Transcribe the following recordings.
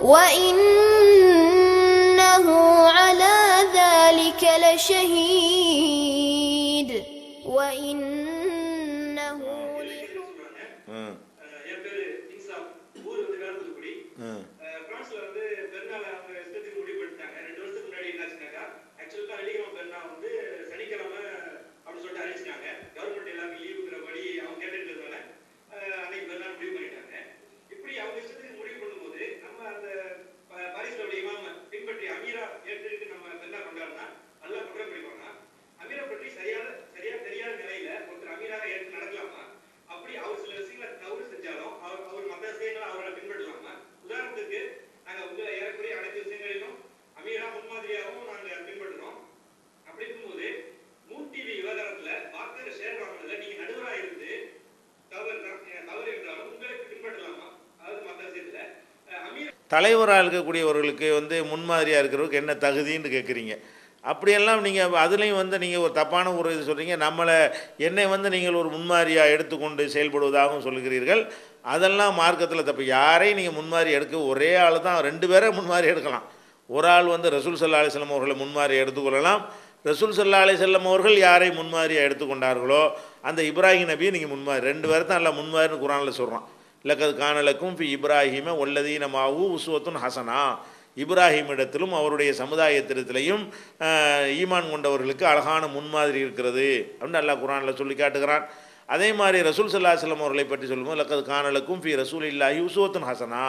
وإنه على ذلك لشهيد தலைவராக இருக்கக்கூடியவர்களுக்கு வந்து முன்மாதிரியாக இருக்கிறவருக்கு என்ன தகுதின்னு கேட்குறீங்க அப்படியெல்லாம் நீங்கள் அதுலேயும் வந்து நீங்கள் ஒரு தப்பான ஒரு இது சொல்கிறீங்க நம்மளை என்னை வந்து நீங்கள் ஒரு முன்மாதிரியாக எடுத்துக்கொண்டு செயல்படுவதாகவும் சொல்லுகிறீர்கள். அதெல்லாம் மார்க்கத்தில் தப்பு. யாரையும் நீங்கள் முன்மாதிரி எடுக்க ஒரே ஆள் தான் ரெண்டு பேரை முன்மாதிரி எடுக்கலாம். ஒரு ஆள் வந்து ரசூல் சல்லா அலிஸ்லம் அவர்களை முன்மாதிரி எடுத்துக்கொள்ளலாம். ரசூல் சல்லா அலிசல்லம் அவர்கள் யாரை முன்மாதிரியாக எடுத்துக்கொண்டார்களோ அந்த இப்ராஹிம் நபியை நீங்கள் முன்மாதிரி ரெண்டு பேரை தான் எல்லாம் முன்மாதிரின்னு குரானில் சொல்கிறான் லக்கது காணலக்கும் ஃபி இப்ராஹிம ஒல்லதீனமாவு உசுவத்துன் ஹசனா. இப்ராஹிமிடத்திலும் அவருடைய சமுதாயத்திடத்திலையும் ஈமான் கொண்டவர்களுக்கு அழகான முன்மாதிரி இருக்கிறது அப்படின்னு அல்லாஹ் குரானில் சொல்லி காட்டுகிறான். அதே மாதிரி ரசூல் சல்லாஹலம் அவர்களை பற்றி சொல்லும்போது லக்கது காணலுக்கும் ஃபி ரசூல் இல்லாஹி உசுவத்துன் ஹசனா.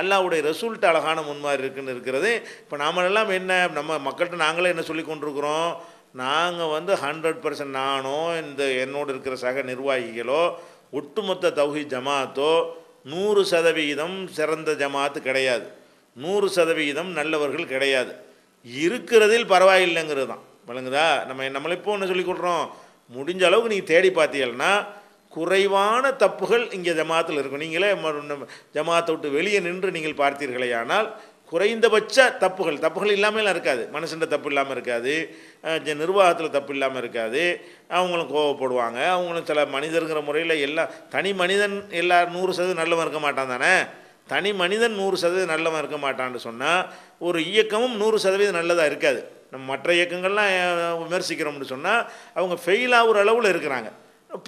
அல்லாவுடைய ரசூல்கிட்ட அழகான முன்மாதிரி இருக்குன்னு இருக்கிறது. இப்போ நாமெல்லாம் என்ன நம்ம மக்கள்கிட்ட நாங்களே என்ன சொல்லி கொண்டிருக்கிறோம்? நாங்கள் வந்து ஹண்ட்ரட் பர்சன்ட் நானோ இந்த என்னோடு இருக்கிற சக நிர்வாகிகளோ ஒட்டுமொத்த தௌஹி ஜமாத்தோ நூறு சதவிகிதம் சிறந்த ஜமாத்து கிடையாது. நூறு சதவிகிதம் நல்லவர்கள் கிடையாது. இருக்கிறதில் பரவாயில்லைங்கிறது தான். விளங்குதா? நம்ம நம்மளை இப்போ ஒன்று சொல்லிக் கொடுறோம் முடிஞ்ச அளவுக்கு நீங்கள் தேடி பார்த்தீங்கன்னா குறைவான தப்புகள் இங்கே ஜமாத்தில் இருக்கும். நீங்களே நம்ம ஜமாத்தை விட்டு வெளியே நின்று நீங்கள் பார்த்தீர்களேயானால் குறைந்தபட்ச தப்புகள். தப்புகள் இல்லாமல் இருக்காது. மனுஷன் தப்பு இல்லாமல் இருக்காது. நிர்வாகத்தில் தப்பு இல்லாமல் இருக்காது. அவங்களும் கோவப்படுவாங்க. அவங்களும் சில மனிதருங்கிற முறையில் எல்லா தனி மனிதன் எல்லா நூறு சதவீதம் நல்லவன் இருக்க மாட்டான் தானே? தனி மனிதன் நூறு சதவீதம் நல்லவன் இருக்க மாட்டான்னு சொன்னால் ஒரு இயக்கமும் நூறு சதவீதம் நல்லதாக இருக்காது. நம்ம மற்ற இயக்கங்கள்லாம் விமர்சிக்கிறோம்னு சொன்னால் அவங்க ஃபெயில் ஆகுற அளவில் இருக்கிறாங்க.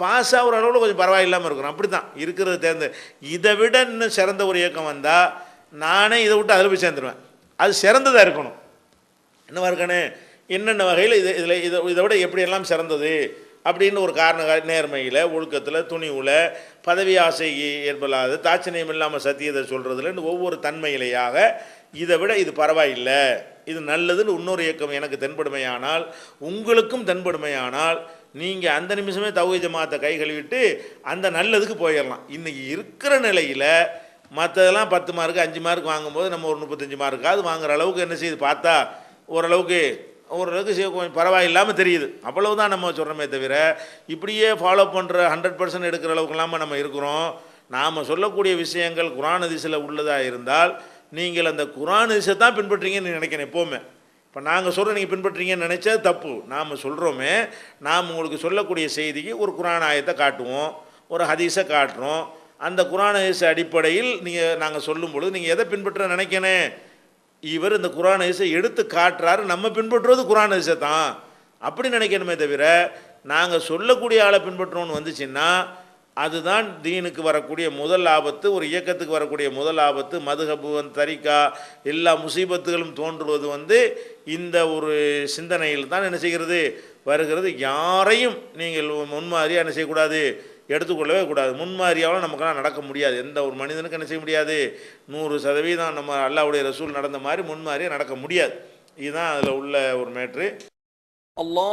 பாஸ் ஆகிற அளவில் கொஞ்சம் பரவாயில்லாமல் இருக்கிறோம். அப்படி தான் இருக்கிறது தேர்ந்து இதை விட இன்னும் சிறந்த ஒரு இயக்கம் வந்தால் நானே இதை விட்டு அதில் போய் சேர்ந்துருவேன். அது சிறந்ததாக இருக்கணும். என்னவா இருக்கணும் என்னென்ன வகையில் இது இதில் இதை இதை விட எப்படியெல்லாம் சிறந்தது? அப்படின்னு ஒரு காரண நேர்மையில் ஒழுக்கத்தில் துணிவில் பதவி ஆசை ஏற்படாது தாட்சணியம் இல்லாமல் சத்தியத்தை சொல்கிறதுலன்னு ஒவ்வொரு தன்மையிலேயாக இதை விட இது பரவாயில்லை. இது நல்லதுன்னு இன்னொரு இயக்கம் எனக்கு தென்படுமையானால் உங்களுக்கும் தென்படுமையானால் நீங்கள் அந்த நிமிஷமே தௌஹீத் ஜமாத்தை கை கழுவிட்டு அந்த நல்லதுக்கு போயிடலாம். இன்றைக்கி இருக்கிற நிலையில் மற்றதெல்லாம் பத்து மார்க் அஞ்சு மார்க் வாங்கும்போது நம்ம ஒரு முப்பத்தஞ்சு மார்க்காவது வாங்குகிற அளவுக்கு என்ன செய்யுது? பார்த்தா ஓரளவுக்கு ஓரளவுக்கு கொஞ்சம் பரவாயில்லாமல் தெரியுது. அவ்வளவுதான் நம்ம சொல்கிறோமே தவிர இப்படியே ஃபாலோ பண்ணுற ஹண்ட்ரட் பர்சன்ட் எடுக்கிற அளவுக்கு இல்லாமல் நம்ம இருக்கிறோம். நாம் சொல்லக்கூடிய விஷயங்கள் குரான் அதிசயில் உள்ளதாக இருந்தால் நீங்கள் அந்த குரான் அதிசை தான் பின்பற்றீங்கன்னு நினைக்கிறேன் எப்போவுமே. இப்போ நாங்கள் சொல்கிற நீங்கள் பின்பற்றுறீங்கன்னு நினச்சது தப்பு. நாம் சொல்கிறோமே நாம் உங்களுக்கு சொல்லக்கூடிய செய்திக்கு ஒரு குரான் ஆயத்தை காட்டுவோம் ஒரு ஹதீஸை காட்டுறோம். அந்த குரான் ஹதீஸ் அடிப்படையில் நீங்கள் நாங்கள் சொல்லும் பொழுது நீங்கள் எதை பின்பற்ற நினைக்கணும் இவர் இந்த குரான் ஹதீஸை எடுத்து காட்டுறாரு. நம்ம பின்பற்றுவது குரான் ஹதீஸை தான். அப்படி நினைக்கணுமே தவிர நாங்கள் சொல்லக்கூடிய ஆளை பின்பற்றணும்னு வந்துச்சுன்னா அதுதான் தீனுக்கு வரக்கூடிய முதல் ஆபத்து ஒரு இயக்கத்துக்கு வரக்கூடிய முதல் ஆபத்து. மதுகபுவன் தரிக்கா எல்லா முசீபத்துகளும் தோன்றுவது வந்து இந்த ஒரு சிந்தனையில் தான் என்ன செய்கிறது? வருகிறது. யாரையும் நீங்கள் முன்மாதிரியாக என்ன செய்யக்கூடாது? எடுத்துக்கொள்ளவே கூடாது. முன்மாதிரியாவும் நமக்கெல்லாம் நடக்க முடியாது. எந்த ஒரு மனிதனுக்கு என்ன செய்ய முடியாது? நூறு சதவீதம் நம்ம அல்லாவுடைய ரசூல் நடந்த மாதிரி முன்மாதிரியாக நடக்க முடியாது. இதுதான் அதில் உள்ள ஒரு மேட்ரு. அல்லா